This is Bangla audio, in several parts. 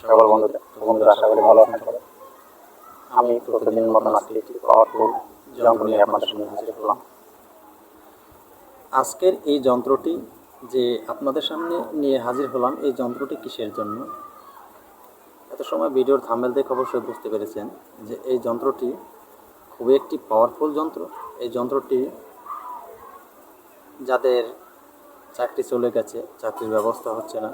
সকল বন্ধুদের তো বন্ধুরা আশা করি ভালো আছেন। আমি প্রতিদিন মতন আজকে একটি পাওয়ারফুল যন্ত্র নিয়ে আপনাদের সামনে হাজির হলাম। আজকের এই যন্ত্রটি যে আপনাদের সামনে নিয়ে হাজির হলাম, এই যন্ত্রটি কিসের জন্য? এত সময় ভিডিওর থাম্বেল দেখে অবশ্যই বুঝতে পেরেছেন যে এই যন্ত্রটি খুবই একটি পাওয়ারফুল যন্ত্র। এই যন্ত্রটি যাদের চাকরি চলে গেছে, চাকরির ব্যবস্থা হচ্ছে না।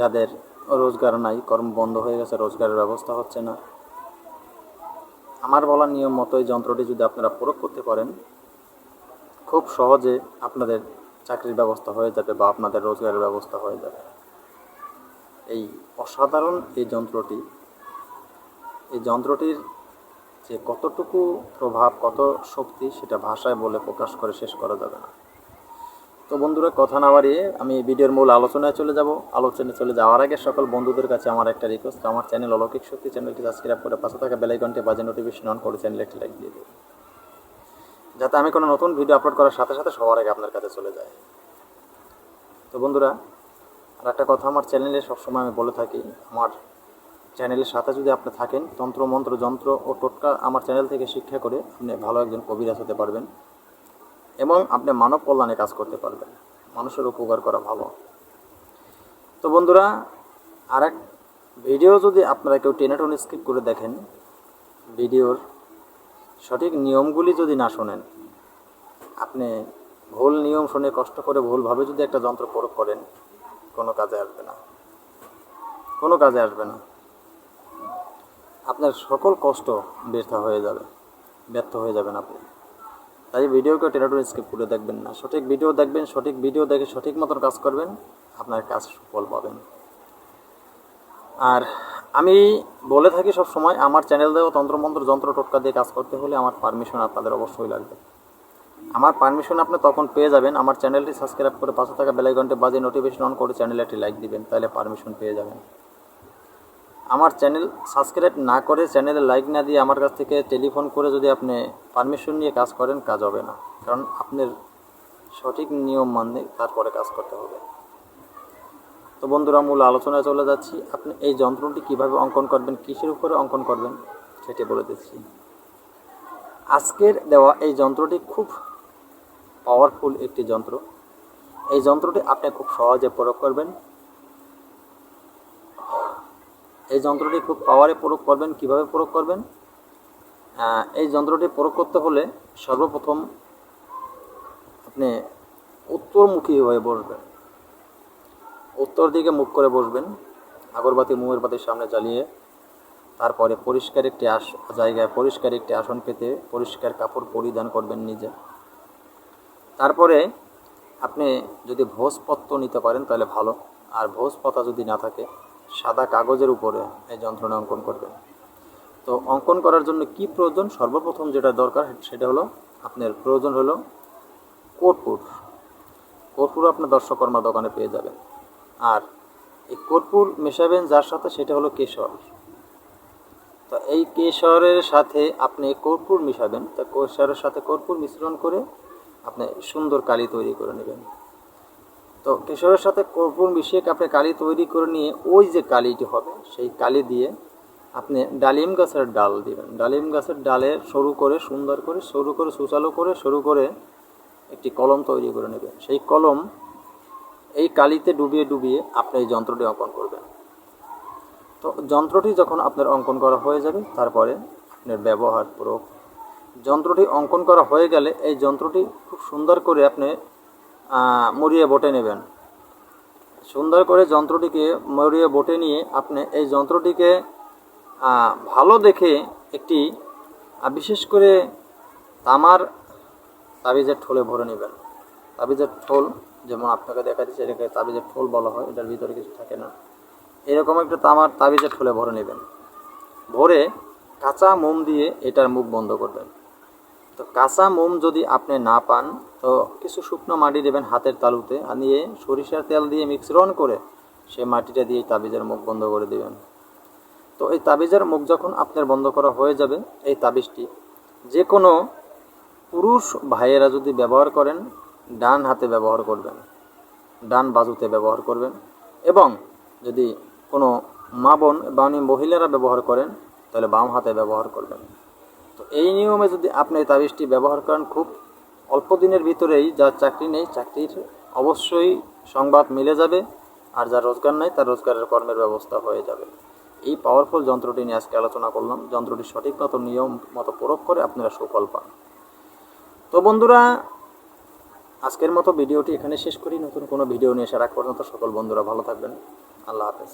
যাদের রোজগার নাই, কর্ম বন্ধ হয়ে গেছে, রোজগারের ব্যবস্থা হচ্ছে না। আমার বলা নিয়ম মতো এই যন্ত্রটি যদি আপনারা প্রয়োগ করতে পারেন, খুব সহজে আপনাদের চাকরির ব্যবস্থা হয়ে যাবে বা আপনাদের রোজগারের ব্যবস্থা হয়ে যাবে। এই অসাধারণ এই যন্ত্রটি, এই যন্ত্রটির যে কতটুকু প্রভাব, কত শক্তি, সেটা ভাষায় বলে প্রকাশ করে শেষ করা যাবে না। তো বন্ধুরা, কথা না বাড়িয়ে আমি ভিডিওর মূল আলোচনায় চলে যাব। আলোচনায় চলে যাওয়ার আগে সকল বন্ধুদের কাছে আমার একটা রিকোয়েস্ট আমার চ্যানেল অলৌকিক শক্তি চ্যানেলটি সাবস্ক্রাইব করে পাশে থাকা বেলাইকনটি বাজে নোটিফিকেশন অন করে চ্যানেলে একটি লাইক দিয়ে দেবেন যাতে আমি কোনো নতুন ভিডিও আপলোড করার সাথে সাথে সবার আগে আপনার কাছে চলে যায়। তো বন্ধুরা, আর একটা কথা আমার চ্যানেলে সবসময় আমি বলে থাকি, আমার চ্যানেলের সাথে যদি আপনি থাকেন, তন্ত্র, মন্ত্র, যন্ত্র ও টোটকা আমার চ্যানেল থেকে শিক্ষা করে আপনি ভালো একজন কবিরাজ হতে পারবেন। এবং আপনি মানব কল্যাণে কাজ করতে পারবেন। মানুষের উপকার করা ভালো। তো বন্ধুরা আর এক ভিডিও যদি আপনারা কেউ টেনে টেনে স্কিপ করে দেখেন, ভিডিওর সঠিক নিয়মগুলি যদি না শোনেন, আপনি ভুল নিয়ম শুনে কষ্ট করে ভুলভাবে যদি একটা যন্ত্র প্রয়োগ করেন, কোনো কাজে আসবে না। কোনো কাজে আসবে না। আপনার সকল কষ্ট বৃথা হয়ে যাবে, ব্যর্থ হয়ে যাবেন আপনি। তাই ভিডিওকে টেরাটোর স্কিপ করে দেখবেন না। সঠিক ভিডিও দেখবেন, সঠিক ভিডিও দেখে সঠিক মতন কাজ করবেন, আপনার কাজ সুফল পাবেন। আর আমি বলে থাকি সব সময় আমার চ্যানেল দেওয়া তন্ত্রমন্ত্র, যন্ত্র টোটকা দিয়ে কাজ করতে হলে আমার পারমিশন আপনাদের অবশ্যই লাগবে। আমার পারমিশন আপনি তখন পেয়ে যাবেন। আমার চ্যানেলটি সাবস্ক্রাইব করে পাশে থাকা বেলাইকনটি বাজে নোটিফিকেশন অন করে চ্যানেলে একটি লাইক দিবেন, তাহলে পারমিশন পেয়ে যাবেন। আমার চ্যানেল সাবস্ক্রাইব না করে চ্যানেলে লাইক না দিয়ে আমার কাছ থেকে টেলিফোন করে যদি আপনি পারমিশন নিয়ে কাজ করেন, কাজ হবে না। কারণ আপনার সঠিক নিয়ম মানলে তারপরে কাজ করতে হবে। তো বন্ধুরা, মূল আলোচনায় চলে যাচ্ছি। আপনি এই যন্ত্রটি কীভাবে অঙ্কন করবেন, কিসের উপরে অঙ্কন করবেন, সেটি বলে দিচ্ছি। আজকের দেওয়া এই যন্ত্রটি খুব পাওয়ারফুল একটি যন্ত্র। এই যন্ত্রটি আপনি খুব সহজে প্রয়োগ করবেন। এই যন্ত্রটি খুব পাওয়ারে প্রয়োগ করবেন, কীভাবে প্রয়োগ করবেন? এই যন্ত্রটি প্রয়োগ করতে হলে সর্বপ্রথম আপনি উত্তরমুখী হয়ে বসবেন। উত্তর দিকে মুখ করে বসবেন, আগরবাতি মুহের বাতির সামনে জ্বালিয়ে, তারপরে পরিষ্কার একটি আস, জায়গায় পরিষ্কার একটি আসন পেতে পরিষ্কার কাপড় পরিধান করবেন নিজে। তারপরে আপনি যদি ভোজপত্র নিতে পারেন তাহলে ভালো, আর ভোজপাতা যদি না থাকে সাদা কাগজের উপরে এই যন্ত্রণা অঙ্কন করবে। তো অঙ্কন করার জন্য কি প্রয়োজন? সর্বপ্রথম যেটা দরকার সেটা হলো আপনার প্রয়োজন হলো কর্পূর। কর্পূর আপনার দর্শকর্মা দোকানে পেয়ে যাবেন। আর এই কর্পূর মেশাবেন যার সাথে সেটা হলো কেশর। তো এই কেশরের সাথে আপনি কর্পূর মিশাবেন। তা কেশরের সাথে কর্পূর মিশ্রণ করে আপনি সুন্দর কালি তৈরি করে নেবেন। তো কেশরের সাথে কর্পূর মিশিয়ে আপনি কালি তৈরি করে নিয়ে ওই যে কালিটি হবে, সেই কালি দিয়ে আপনি ডালিম গাছের ডাল দিবেন। ডালিম গাছের ডালে সরু করে, সুন্দর করে, সরু করে, সুচালো করে, সরু করে একটি কলম তৈরি করে নেবেন। সেই কলম এই কালিতে ডুবিয়ে ডুবিয়ে আপনি এই যন্ত্রটি অঙ্কন করবেন। তো যন্ত্রটি যখন আপনার অঙ্কন করা হয়ে যাবে, তারপরে আপনার ব্যবহার প্রয়োগ। যন্ত্রটি অঙ্কন করা হয়ে গেলে এই যন্ত্রটি খুব সুন্দর করে আপনি মরিয়ে বটে নেবেন। সুন্দর করে যন্ত্রটিকে মরিয়ে বটে নিয়ে আপনি এই যন্ত্রটিকে ভালো দেখে একটি বিশেষ করে তামার তাবিজের ঠোলে ভরে নেবেন। তাবিজের ঠোল যেমন আপনাকে দেখা দিচ্ছে, এটাকে তাবিজের ঠোল বলা হয়, এটার ভিতরে কিছু থাকে না। এরকম একটা তামার তাবিজের ঠোলে ভরে নেবেন। ভরে কাঁচা মোম দিয়ে এটার মুখ বন্ধ করবেন। তো কাঁচা মোম যদি আপনি না পান, তো কিছু শুকনো মাটি দেবেন হাতের তালুতে আর নিয়ে সরিষার তেল দিয়ে মিশ্রণ করে সেই মাটিটা দিয়ে তাবিজের মুখ বন্ধ করে দেবেন। তো এই তাবিজের মুখ যখন আপনার বন্ধ করা হয়ে যাবে, এই তাবিজটি যে কোনো পুরুষ ভাইয়েরা যদি ব্যবহার করেন, ডান হাতে ব্যবহার করবেন, ডান বাজুতে ব্যবহার করবেন এবং যদি কোনো মা বোন বা মহিলারা ব্যবহার করেন, তাহলে বাম হাতে ব্যবহার করবেন। তো এই নিয়মে যদি আপনি তাবিজটি ব্যবহার করেন, খুব অল্প দিনের ভিতরেই যার চাকরি নেই, চাকরির অবশ্যই সংবাদ মিলে যাবে। আর যার রোজগার নেই, তার রোজগারের কর্মের ব্যবস্থা হয়ে যাবে। এই পাওয়ারফুল যন্ত্রটি নিয়ে আজকে আলোচনা করলাম। যন্ত্রটি সঠিক মতো, নিয়ম মতো প্রয়োগ করে আপনারা সুফল পান। তো বন্ধুরা, আজকের মতো ভিডিওটি এখানে শেষ করি। নতুন কোনো ভিডিও নিয়ে আসার আগ পর্যন্ত সকল বন্ধুরা ভালো থাকবেন। আল্লাহ হাফেজ।